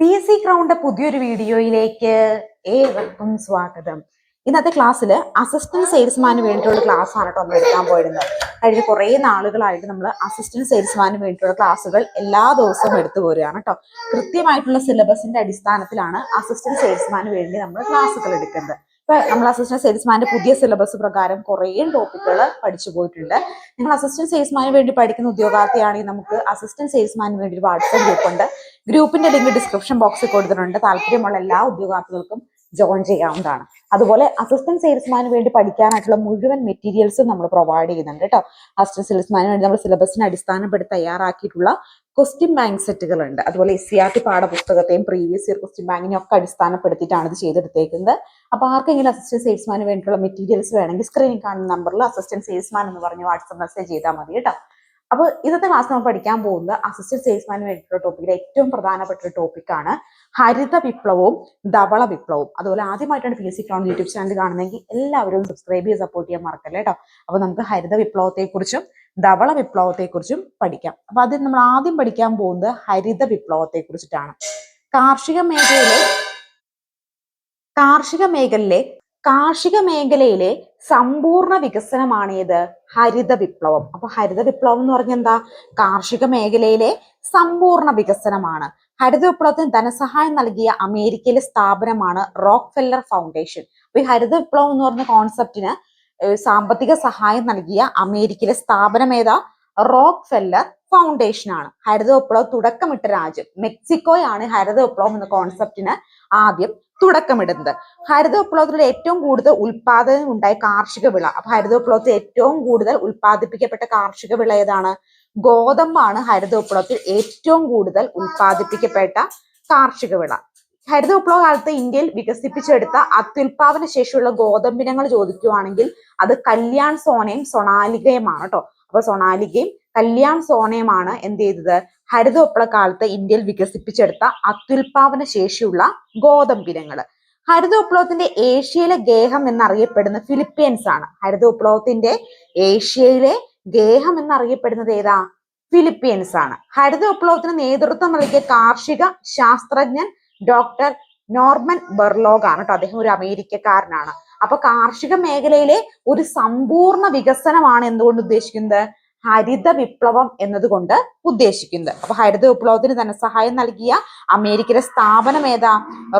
P S C crowned പുതിയൊരു വീഡിയോയിലേക്ക് ഏവർക്കും സ്വാഗതം. ഇന്നത്തെ ക്ലാസ്സിൽ അസിസ്റ്റന്റ് സെയിൽസ്മാന് വേണ്ടിയിട്ടുള്ള ക്ലാസ് ആണ് കേട്ടോ നമ്മൾ എടുക്കാൻ പോയിരുന്നത്. കഴിഞ്ഞ കുറേ നാളുകളായിട്ട് നമ്മൾ അസിസ്റ്റന്റ് സെയിൽസ്മാന് വേണ്ടിയിട്ടുള്ള ക്ലാസ്സുകൾ എല്ലാ ദിവസവും എടുത്തു പോരുകയാണ് കേട്ടോ. കൃത്യമായിട്ടുള്ള സിലബസിന്റെ അടിസ്ഥാനത്തിലാണ് അസിസ്റ്റന്റ് സെയിൽസ്മാന് വേണ്ടി നമ്മൾ ക്ലാസ്സുകൾ എടുക്കുന്നത്. ഇപ്പൊ നമ്മൾ അസിസ്റ്റന്റ് സെയിൽസ്മാന്റെ പുതിയ സിലബസ് പ്രകാരം കുറേ ടോപ്പിക്കുകൾ പഠിച്ചു പോയിട്ടുണ്ട്. നിങ്ങൾ അസിസ്റ്റന്റ് സെയിൽസ്മാന് വേണ്ടി പഠിക്കുന്ന ഉദ്യോഗാർത്ഥിയാണെങ്കിൽ നമുക്ക് അസിസ്റ്റന്റ് സെയിൽസ്മാന് വേണ്ടി ഒരു വാട്സപ്പ് ഗ്രൂപ്പ് ഉണ്ട്. ഗ്രൂപ്പിന്റെ ലിങ്ക് ഡിസ്ക്രിപ്ഷൻ ബോക്സിൽ കൊടുത്തിട്ടുണ്ട്. താല്പര്യമുള്ള എല്ലാ ഉദ്യോഗാർത്ഥികൾക്കും ജോയിൻ ചെയ്യാവുന്നതാണ്. അതുപോലെ അസിസ്റ്റന്റ് സെയിൽസ്മാന് വേണ്ടി പഠിക്കാനായിട്ടുള്ള മുഴുവൻ മെറ്റീരിയൽസും നമ്മൾ പ്രൊവൈഡ് ചെയ്യുന്നുണ്ട് കേട്ടോ. അസിസ്റ്റന്റ് സെയിൽസ്മാന് വേണ്ടി നമ്മൾ സിലബസിനെ അടിസ്ഥാനപ്പെടുത്തി തയ്യാറാക്കിയിട്ടുള്ള ക്വസ്റ്റ്യൻ ബാങ്ക് സെറ്റുകൾ ഉണ്ട്. അതുപോലെ എസ് സി ആർ ടി പാഠപുസ്തകത്തെയും പ്രീവിയസ് ഇയർ ക്വസ്റ്റ്യൻ ബാങ്കിനെയും ഒക്കെ അടിസ്ഥാനപ്പെടുത്തിയിട്ടാണ് ഇത് ചെയ്തെടുത്തേക്കുന്നത്. അപ്പോൾ ആർക്കെങ്കിലും അസിസ്റ്റന്റ് സെയിൽസ്മാന് വേണ്ടിയിട്ടുള്ള മെറ്റീരിയൽസ് വേണമെങ്കിൽ സ്ക്രീനിൽ കാണുന്ന നമ്പറിൽ അസിസ്റ്റന്റ് സെയിൽസ്മാൻ എന്ന് പറഞ്ഞ് വാട്സ്ആപ്പ് മെസ്സേജ് ചെയ്താൽ മതി കേട്ടോ. അപ്പോൾ ഇന്നത്തെ ക്ലാസ് നമ്മൾ പഠിക്കാൻ പോകുന്നത് അസിസ്റ്റന്റ് സെയിൽസ്മാന് വേണ്ടിയിട്ടുള്ള ടോപ്പിക്കിലെ ഏറ്റവും പ്രധാനപ്പെട്ട ഒരു ടോപ്പിക്കാണ് ഹരിത വിപ്ലവവും ധവള വിപ്ലവവും. അതുപോലെ ആദ്യമായിട്ടാണ് P S C crown YouTube channel കാണുന്നതെങ്കിൽ എല്ലാവരും സബ്സ്ക്രൈബ് ചെയ്ത് സപ്പോർട്ട് ചെയ്യാൻ മറക്കല്ലേ കേട്ടോ. അപ്പോൾ നമുക്ക് ഹരിത വിപ്ലവത്തെക്കുറിച്ചും ധവള വിപ്ലവത്തെക്കുറിച്ചും പഠിക്കാം. അപ്പൊ അതിൽ നമ്മൾ ആദ്യം പഠിക്കാൻ പോകുന്നത് ഹരിത വിപ്ലവത്തെ കുറിച്ചിട്ടാണ് കാർഷിക മേഖലയിലെ കാർഷിക മേഖലയിലെ കാർഷിക മേഖലയിലെ സമ്പൂർണ വികസനമാണ് ഇത് ഹരിത വിപ്ലവം. അപ്പൊ ഹരിത വിപ്ലവം എന്ന് പറഞ്ഞാൽ എന്താ? കാർഷിക മേഖലയിലെ സമ്പൂർണ വികസനമാണ്. ഹരിത വിപ്ലവത്തിന് ധനസഹായം നൽകിയ അമേരിക്കയിലെ സ്ഥാപനമാണ് റോക്ക് ഫെല്ലർ ഫൗണ്ടേഷൻ. അപ്പൊ ഈ ഹരിത വിപ്ലവം എന്ന് പറഞ്ഞ കോൺസെപ്റ്റിന് സാമ്പത്തിക സഹായം നൽകിയ അമേരിക്കയിലെ സ്ഥാപനം ഏതാ? റോക്ക് ഫെല്ലർ ഫൗണ്ടേഷൻ ആണ്. ഹരിത വിപ്ലവം തുടക്കമിട്ട രാജ്യം. മെക്സിക്കോയാണ് ഹരിത വിപ്ലവം എന്ന കോൺസെപ്റ്റിന് ആദ്യം തുടക്കമിടുന്നത്. ഹരിത വിപ്ലവത്തിൽ ഏറ്റവും കൂടുതൽ ഉൽപാദനം ഉണ്ടായ കാർഷിക വിള. അപ്പൊ ഹരിത വിപ്ലവത്തിൽ ഏറ്റവും കൂടുതൽ ഉൽപ്പാദിപ്പിക്കപ്പെട്ട കാർഷിക വിള ഏതാണ്? ഗോതമ്പാണ് ഹരിത വിപ്ലവത്തിൽ ഏറ്റവും കൂടുതൽ ഉൽപ്പാദിപ്പിക്കപ്പെട്ട കാർഷിക വിള. ഹരിത വിപ്ലവ കാലത്ത് ഇന്ത്യയിൽ വികസിപ്പിച്ചെടുത്ത അത്യുൽപാദന ശേഷിയുള്ള ഗോതമ്പിനങ്ങൾ ചോദിക്കുവാണെങ്കിൽ അത് കല്യാൺ സോനയും സൊണാലികയുമാണ് കേട്ടോ. അപ്പൊ സൊണാലികയും കല്യാൺ സോനയുമാണ് എന്ത് ചെയ്തത്? ഹരിത വിപ്ലവ കാലത്ത് ഇന്ത്യയിൽ വികസിപ്പിച്ചെടുത്ത അത്യുൽപാദന ശേഷിയുള്ള ഗോതമ്പിനങ്ങൾ. ഹരിത വിപ്ലവത്തിന്റെ ഏഷ്യയിലെ ഗേഹം എന്നറിയപ്പെടുന്ന ഫിലിപ്പീൻസ് ആണ് ഹരിത വിപ്ലവത്തിന്റെ ഏഷ്യയിലെ ഗേഹം എന്നറിയപ്പെടുന്നത് ഏതാ? ഫിലിപ്പീൻസ് ആണ് ഹരിത വിപ്ലവത്തിന് നേതൃത്വം നൽകിയ കാർഷിക ശാസ്ത്രജ്ഞൻ ഡോക്ടർ നോർമൻ ബെർലോഗ് ആണ് കേട്ടോ. അദ്ദേഹം ഒരു അമേരിക്കക്കാരനാണ്. അപ്പൊ കാർഷിക മേഖലയിലെ ഒരു സമ്പൂർണ വികസനമാണ് എന്തുകൊണ്ട് ഉദ്ദേശിക്കുന്നത്? ഹരിത വിപ്ലവം എന്നതുകൊണ്ട് ഉദ്ദേശിക്കുന്നത്. അപ്പൊ ഹരിത വിപ്ലവത്തിന് ധനസഹായം നൽകിയ അമേരിക്കയിലെ സ്ഥാപനം ഏതാ?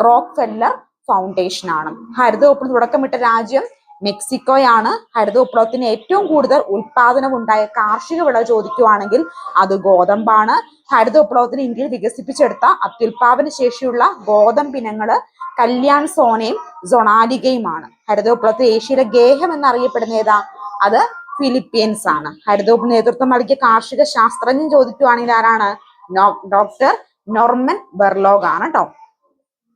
റോക്ക് ഫെല്ലർ ഫൗണ്ടേഷൻ ആണ്. ഹരിത വിപ്ലവം തുടക്കമിട്ട രാജ്യം മെക്സിക്കോയാണ് ഹരിത വിപ്ലവത്തിന് ഏറ്റവും കൂടുതൽ ഉൽപാദനം ഉണ്ടായ കാർഷിക വിള ചോദിക്കുവാണെങ്കിൽ അത് ഗോതമ്പാണ്. ഹരിത വിപ്ലവത്തിന് ഇന്ത്യയിൽ വികസിപ്പിച്ചെടുത്ത അത്യുൽപാദന ശേഷിയുള്ള ഗോതമ്പിനങ്ങൾ കല്യാൺ സോനയും സൊണാലികയുമാണ്. ഹരിത വിപ്ലവത്തിൽ ഏഷ്യയിലെ ഗേഹം എന്നറിയപ്പെടുന്ന ഏതാ? അത് ഫിലിപ്പീൻസ് ആണ്. ഹരിത നേതൃത്വം നൽകിയ കാർഷിക ശാസ്ത്രജ്ഞൻ ചോദിക്കുവാണെങ്കിൽ ആരാണ്? ഡോക്ടർ നോർമൻ ബെർലോഗ് ആണ് കേട്ടോ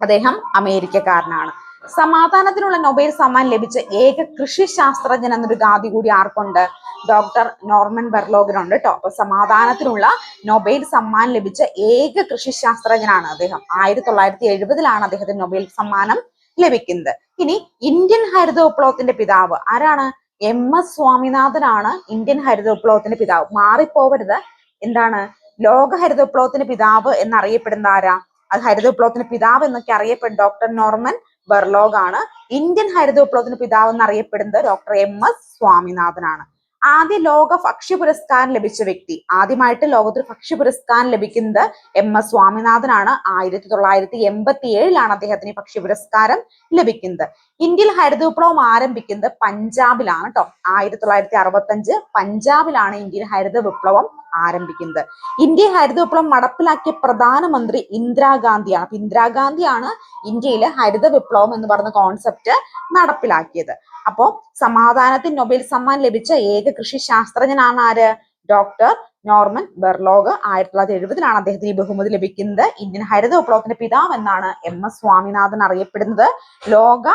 അദ്ദേഹം അമേരിക്കക്കാരനാണ്. സമാധാനത്തിനുള്ള നൊബേൽ സമ്മാൻ ലഭിച്ച ഏക കൃഷി ശാസ്ത്രജ്ഞൻ എന്നൊരു ഗാദി കൂടി ആർക്കുണ്ട്. ഡോക്ടർ നോർമൻ ബെർലോഗിനുണ്ട് കേട്ടോ. അപ്പൊ സമാധാനത്തിനുള്ള നൊബേൽ സമ്മാൻ ലഭിച്ച ഏക കൃഷി ശാസ്ത്രജ്ഞനാണ് അദ്ദേഹം. ആയിരത്തി തൊള്ളായിരത്തി എഴുപതിലാണ് അദ്ദേഹത്തിന് നൊബേൽ സമ്മാനം ലഭിക്കുന്നത്. ഇനി ഇന്ത്യൻ ഹരിത വിപ്ലവത്തിന്റെ പിതാവ് ആരാണ്? എം എസ് സ്വാമിനാഥനാണ് ഇന്ത്യൻ ഹരിത വിപ്ലവത്തിന്റെ പിതാവ്. മാറിപ്പോവരുത്. എന്താണ്? ലോക ഹരിത വിപ്ലവത്തിന്റെ പിതാവ് എന്നറിയപ്പെടുന്ന ആരാ? ഹരിത വിപ്ലവത്തിന്റെ പിതാവ് എന്നൊക്കെ അറിയപ്പെടും ഡോക്ടർ നോർമൻ ബെർലോഗ് ആണ് ഇന്ത്യൻ ഹരിത വിപ്ലവത്തിന് പിതാവ് എന്നറിയപ്പെടുന്നത് ഡോക്ടർ എം എസ് സ്വാമിനാഥനാണ്. ആദ്യ ലോക ഭക്ഷ്യ പുരസ്കാരം ലഭിച്ച വ്യക്തി ആദ്യമായിട്ട് ലോകത്തിൽ ഭക്ഷ്യ പുരസ്കാരം ലഭിക്കുന്നത് എം എസ് സ്വാമിനാഥനാണ്. ആയിരത്തി തൊള്ളായിരത്തി എൺപത്തി ഏഴിലാണ് അദ്ദേഹത്തിന് ഭക്ഷ്യ പുരസ്കാരം ലഭിക്കുന്നത്. ഇന്ത്യയിൽ ഹരിത വിപ്ലവം ആരംഭിക്കുന്നത് പഞ്ചാബിലാണ് കേട്ടോ ആയിരത്തി തൊള്ളായിരത്തി അറുപത്തി അഞ്ച് പഞ്ചാബിലാണ് ഇന്ത്യയിൽ ഹരിത വിപ്ലവം ആരംഭിക്കുന്നത്. ഇന്ത്യ ഹരിത വിപ്ലവം നടപ്പിലാക്കിയ പ്രധാനമന്ത്രി ഇന്ദിരാഗാന്ധിയാണ് അപ്പൊ ഇന്ദിരാഗാന്ധിയാണ് ഇന്ത്യയിലെ ഹരിത വിപ്ലവം എന്ന് പറയുന്ന കോൺസെപ്റ്റ് നടപ്പിലാക്കിയത്. അപ്പോ സമാധാനത്തിന് നൊബേൽ സമ്മാനം ലഭിച്ച ഏക കൃഷി ശാസ്ത്രജ്ഞനാണ് ആര്? Doctor Norman Borlaug. ആയിരത്തി തൊള്ളായിരത്തി എഴുപതിലാണ് അദ്ദേഹത്തിന് ഈ ബഹുമതി ലഭിക്കുന്നത്. ഇന്ത്യൻ ഹരിത വിപ്ലവത്തിന്റെ പിതാവ് എന്നാണ് എം എസ് സ്വാമിനാഥൻ അറിയപ്പെടുന്നത്. ലോക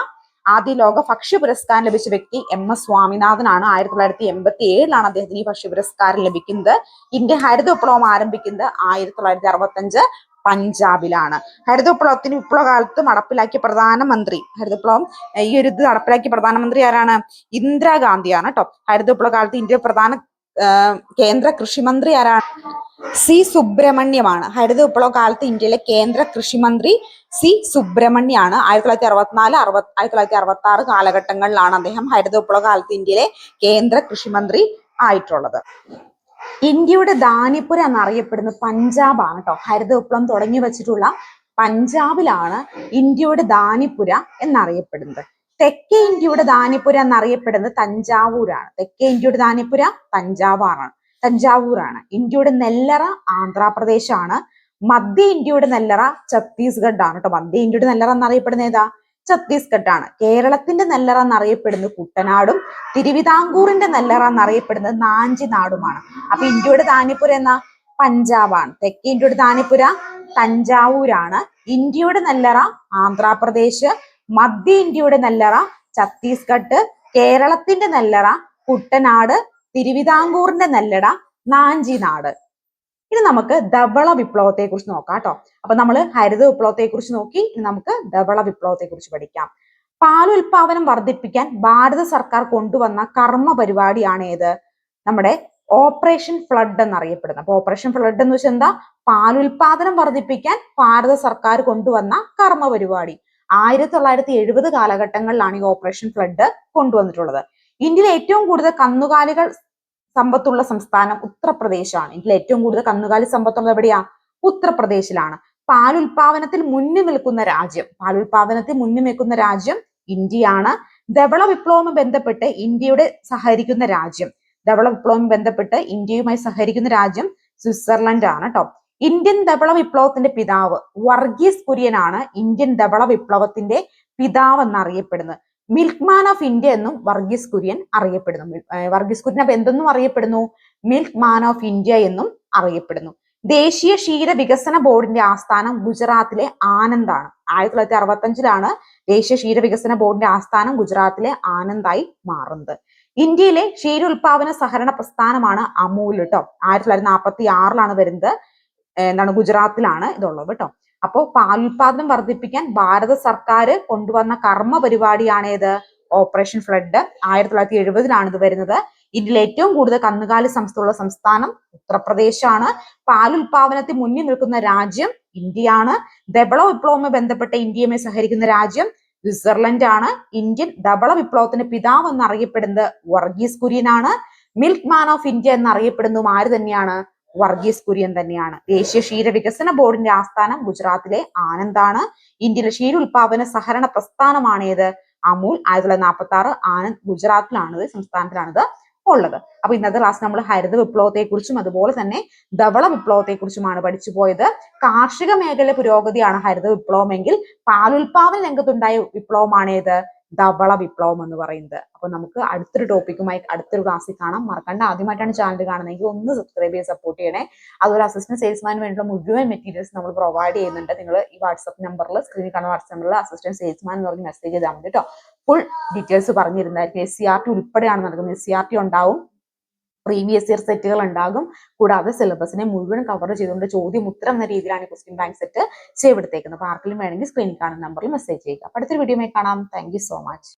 ആദ്യ ലോക ഭക്ഷ്യ പുരസ്കാരം ലഭിച്ച വ്യക്തി എം എസ് സ്വാമിനാഥനാണ്. ആയിരത്തി തൊള്ളായിരത്തി എൺപത്തി ഏഴിലാണ് അദ്ദേഹത്തിന് ഈ ഭക്ഷ്യ പുരസ്കാരം ലഭിക്കുന്നത്. ഇന്ത്യ ഹരിത വിപ്ലവം ആരംഭിക്കുന്നത് ആയിരത്തി തൊള്ളായിരത്തി അറുപത്തി അഞ്ച് പഞ്ചാബിലാണ്. ഹരിത വിപ്ലവത്തിന് വിപ്ലവകാലത്ത് നടപ്പിലാക്കിയ പ്രധാനമന്ത്രി ഹരിത വിപ്ലവം ഈ ഒരു ഇത് നടപ്പിലാക്കിയ പ്രധാനമന്ത്രി ആരാണ്? ഇന്ദിരാഗാന്ധിയാണ് കേട്ടോ ഹരിത വിപ്ലവ കാലത്ത് ഇന്ത്യ പ്രധാന കേന്ദ്ര കൃഷിമന്ത്രി ആരാണ്? സി സുബ്രഹ്മണ്യമാണ്. ഹരിത വിപ്ലവ കാലത്ത് ഇന്ത്യയിലെ കേന്ദ്ര കൃഷിമന്ത്രി സി സുബ്രഹ്മണ്യാണ്. ആയിരത്തി തൊള്ളായിരത്തി അറുപത്തിനാല് അറുപത് ആയിരത്തി തൊള്ളായിരത്തി അറുപത്തി ആറ് കാലഘട്ടങ്ങളിലാണ് അദ്ദേഹം ഹരിത വിപ്ലവ കാലത്ത് ഇന്ത്യയിലെ കേന്ദ്ര കൃഷിമന്ത്രി ആയിട്ടുള്ളത്. ഇന്ത്യയുടെ ദാനിപുര എന്നറിയപ്പെടുന്നത് പഞ്ചാബാണ് കേട്ടോ ഹരിത വിപ്ലവം തുടങ്ങി വെച്ചിട്ടുള്ള പഞ്ചാബിലാണ് ഇന്ത്യയുടെ ദാനിപുര എന്നറിയപ്പെടുന്നത്. തെക്കേ ഇന്ത്യയുടെ ദാനിപുര എന്നറിയപ്പെടുന്നത് തഞ്ചാവൂരാണ്. തെക്കേ ഇന്ത്യയുടെ ദാനിപുര തഞ്ചാവൂരാണ് തഞ്ചാവൂരാണ്. ഇന്ത്യയുടെ നെല്ലറ ആന്ധ്രാപ്രദേശാണ്. മധ്യ ഇന്ത്യയുടെ നെല്ലറ ഛത്തീസ്ഗഡ് ആണ് കേട്ടോ. മധ്യ ഇന്ത്യയുടെ നെല്ലറ എന്നറിയപ്പെടുന്നത് ഏതാ? ഛത്തീസ്ഗഡ് ആണ് കേരളത്തിന്റെ നെല്ലറ എന്നറിയപ്പെടുന്നത് കുട്ടനാടും തിരുവിതാംകൂറിന്റെ നെല്ലറ എന്നറിയപ്പെടുന്നത് നാഞ്ചിനാടുമാണ്. അപ്പൊ ഇന്ത്യയുടെ ദാനിപുര എന്ന? പഞ്ചാബാണ്. തെക്കേ ഇന്ത്യയുടെ ദാനിപുര തഞ്ചാവൂരാണ്. ഇന്ത്യയുടെ നെല്ലറ ആന്ധ്രാപ്രദേശ് മധ്യ ഇന്ത്യയുടെ നെല്ലറ ഛത്തീസ്ഗഡ് കേരളത്തിന്റെ നെല്ലറ കുട്ടനാട് തിരുവിതാംകൂറിന്റെ നെല്ലറ നാഞ്ചിനാട് ഇനി നമുക്ക് ധവള വിപ്ലവത്തെ കുറിച്ച് നോക്കാം കേട്ടോ. അപ്പൊ നമ്മൾ ഹരിത വിപ്ലവത്തെ കുറിച്ച് നോക്കി ഇനി നമുക്ക് ധവള വിപ്ലവത്തെ കുറിച്ച് പഠിക്കാം. പാലുൽപാദനം വർദ്ധിപ്പിക്കാൻ ഭാരത സർക്കാർ കൊണ്ടുവന്ന കർമ്മ പരിപാടിയാണ് ഏത്? നമ്മുടെ ഓപ്പറേഷൻ ഫ്ലഡ് എന്നറിയപ്പെടുന്നത്. അപ്പൊ ഓപ്പറേഷൻ ഫ്ലഡ് എന്ന് വെച്ചാൽ എന്താ? പാലുൽപാദനം വർദ്ധിപ്പിക്കാൻ ഭാരത സർക്കാർ കൊണ്ടുവന്ന കർമ്മ പരിപാടി. ആയിരത്തി തൊള്ളായിരത്തി എഴുപത് കാലഘട്ടങ്ങളിലാണ് ഈ ഓപ്പറേഷൻ ഫ്ലഡ് കൊണ്ടുവന്നിട്ടുള്ളത്. ഇന്ത്യയിലെ ഏറ്റവും കൂടുതൽ കന്നുകാലികൾ സമ്പത്തുള്ള സംസ്ഥാനം ഉത്തർപ്രദേശാണ്. ഇന്ത്യയിലെ ഏറ്റവും കൂടുതൽ കന്നുകാലി സമ്പത്തുള്ളത് എവിടെയാ? ഉത്തർപ്രദേശിലാണ്. പാലുൽപാദനത്തിൽ മുന്നിൽ നിൽക്കുന്ന രാജ്യം പാലുൽപാദനത്തിൽ മുന്നിൽ നിൽക്കുന്ന രാജ്യം ഇന്ത്യയാണ്. ധവള വിപ്ലവവുമായി ബന്ധപ്പെട്ട് ഇന്ത്യയുടെ സഹകരിക്കുന്ന രാജ്യം. ധവള വിപ്ലവവുമായി ബന്ധപ്പെട്ട് ഇന്ത്യയുമായി സഹകരിക്കുന്ന രാജ്യം സ്വിറ്റ്സർലൻഡ് ആണ് കേട്ടോ ഇന്ത്യൻ ധവള വിപ്ലവത്തിന്റെ പിതാവ് വർഗീസ് കുര്യനാണ് ഇന്ത്യൻ ധവള വിപ്ലവത്തിന്റെ പിതാവ് എന്നറിയപ്പെടുന്നത് മിൽക്ക് മാൻ ഓഫ് ഇന്ത്യ എന്നും വർഗീസ് കുര്യൻ അറിയപ്പെടുന്നു. വർഗീസ് കുര്യൻ അപ്പൊ എന്തെന്നും അറിയപ്പെടുന്നു? മിൽക്ക് മാൻ ഓഫ് ഇന്ത്യ എന്നും അറിയപ്പെടുന്നു. ദേശീയ ക്ഷീര വികസന ബോർഡിന്റെ ആസ്ഥാനം ഗുജറാത്തിലെ ആനന്ദാണ്. ആയിരത്തി തൊള്ളായിരത്തി അറുപത്തി അഞ്ചിലാണ് ദേശീയ ക്ഷീര വികസന ബോർഡിന്റെ ആസ്ഥാനം ഗുജറാത്തിലെ ആനന്ദായി മാറുന്നത്. ഇന്ത്യയിലെ ക്ഷീരോത്പാദന സഹകരണ പ്രസ്ഥാനമാണ് അമൂൽ കേട്ടോ ആയിരത്തി തൊള്ളായിരത്തി നാൽപ്പത്തി ആറിലാണ് വരുന്നത്. എന്താണ് ഗുജറാത്തിലാണ് ഇതുള്ളത് കേട്ടോ. അപ്പോൾ പാലുൽപാദനം വർദ്ധിപ്പിക്കാൻ ഭാരത സർക്കാർ കൊണ്ടുവന്ന കർമ്മ പരിപാടിയാണ് ഏത്? Operation flood. ആയിരത്തി തൊള്ളായിരത്തി എഴുപതിലാണ് ഇത് വരുന്നത്. ഇന്ത്യയിൽ ഏറ്റവും കൂടുതൽ കന്നുകാലി സംസ്ഥയുള്ള സംസ്ഥാനം ഉത്തർപ്രദേശാണ്. പാലുൽപാദനത്തിൽ മുന്നിൽ നിൽക്കുന്ന രാജ്യം ഇന്ത്യയാണ്. ധവള വിപ്ലവവുമായി ബന്ധപ്പെട്ട ഇന്ത്യയുമായി സഹകരിക്കുന്ന രാജ്യം സ്വിറ്റ്സർലൻഡ് ആണ് ഇന്ത്യൻ ധവള വിപ്ലവത്തിന്റെ പിതാവ് എന്നറിയപ്പെടുന്നത് വർഗീസ് കുര്യനാണ്. മിൽക്ക് മാൻ ഓഫ് ഇന്ത്യ എന്നറിയപ്പെടുന്നതും ആര് തന്നെയാണ്? വർഗീസ് കുര്യൻ തന്നെയാണ്. ദേശീയ ക്ഷീര വികസന ബോർഡിന്റെ ആസ്ഥാനം ഗുജറാത്തിലെ ആനന്ദാണ്. ഇന്ത്യയിലെ ക്ഷീര സഹകരണ പ്രസ്ഥാനമാണ് ഏത്? അമൂൽ ആയിരത്തി തൊള്ളായിരത്തി നാൽപ്പത്തി ആറ് ആനന്ദ് ഗുജറാത്തിലാണിത് സംസ്ഥാനത്തിലാണിത് ഉള്ളത്. അപ്പൊ ഇന്നത്തെ ക്ലാസ് നമ്മൾ ഹരിത വിപ്ലവത്തെ കുറിച്ചും അതുപോലെ തന്നെ ധവള വിപ്ലവത്തെ കുറിച്ചുമാണ് പഠിച്ചു പോയത്. കാർഷിക മേഖല പുരോഗതിയാണ് ഹരിത വിപ്ലവമെങ്കിൽ പാലുൽപാദന രംഗത്തുണ്ടായ വിപ്ലവമാണ് ഏത്? ധവള വിപ്ലവം എന്ന് പറയുന്നത്. അപ്പൊ നമുക്ക് അടുത്തൊരു ടോപ്പിക്കുമായി അടുത്തൊരു ക്ലാസ്സിൽ കാണാം. മറക്കണ്ട. ആദ്യമായിട്ടാണ് ചാനൽ കാണുന്നതെങ്കിൽ ഒന്ന് സബ്സ്ക്രൈബ് ചെയ്ത് സപ്പോർട്ട് ചെയ്യണേ. അതുപോലെ അസിസ്റ്റന്റ് സെയിൽസ്മാൻ വേണ്ടിയുള്ള മുഴുവൻ മെറ്റീരിയൽസ് നമ്മൾ പ്രൊവൈഡ് ചെയ്യുന്നുണ്ട്. നിങ്ങൾ ഈ വാട്സ്ആപ്പ് നമ്പറിൽ സ്ക്രീനിൽ കാണുന്ന വാട്സ്ആപ്പ് നമ്പറിൽ അസിസ്റ്റന്റ് സെയിൽസ്മാൻ എന്ന് പറഞ്ഞ് മെസ്സേജ് ചെയ്താൽ മതി കേട്ടോ. ഫുൾ ഡീറ്റെയിൽസ് പറഞ്ഞിരുന്നായിരിക്കും എസ് സി ആർ ടി ഉൾപ്പെടെയാണ് നടക്കുന്നത്. എസ് സി ആർ ടി ഉണ്ടാവും. പ്രീവിയസ് ഇയർ സെറ്റുകൾ ഉണ്ടാകും. കൂടാതെ സിലബസിനെ മുഴുവൻ കവർ ചെയ്തുകൊണ്ട് ചോദ്യം ഉത്തരം എന്ന രീതിയിലാണ് ക്വസ്റ്റ്യൻ ബാങ്ക് സെറ്റ് ചെയ്തെടുത്തേക്കുന്നത്. അപ്പോൾ ആർക്കെങ്കിലും വേണമെങ്കിൽ സ്ക്രീനിൽ കാണുന്ന നമ്പറിൽ മെസ്സേജ് ചെയ്യുക. അടുത്തൊരു വീഡിയോ കാണാം. Thank so much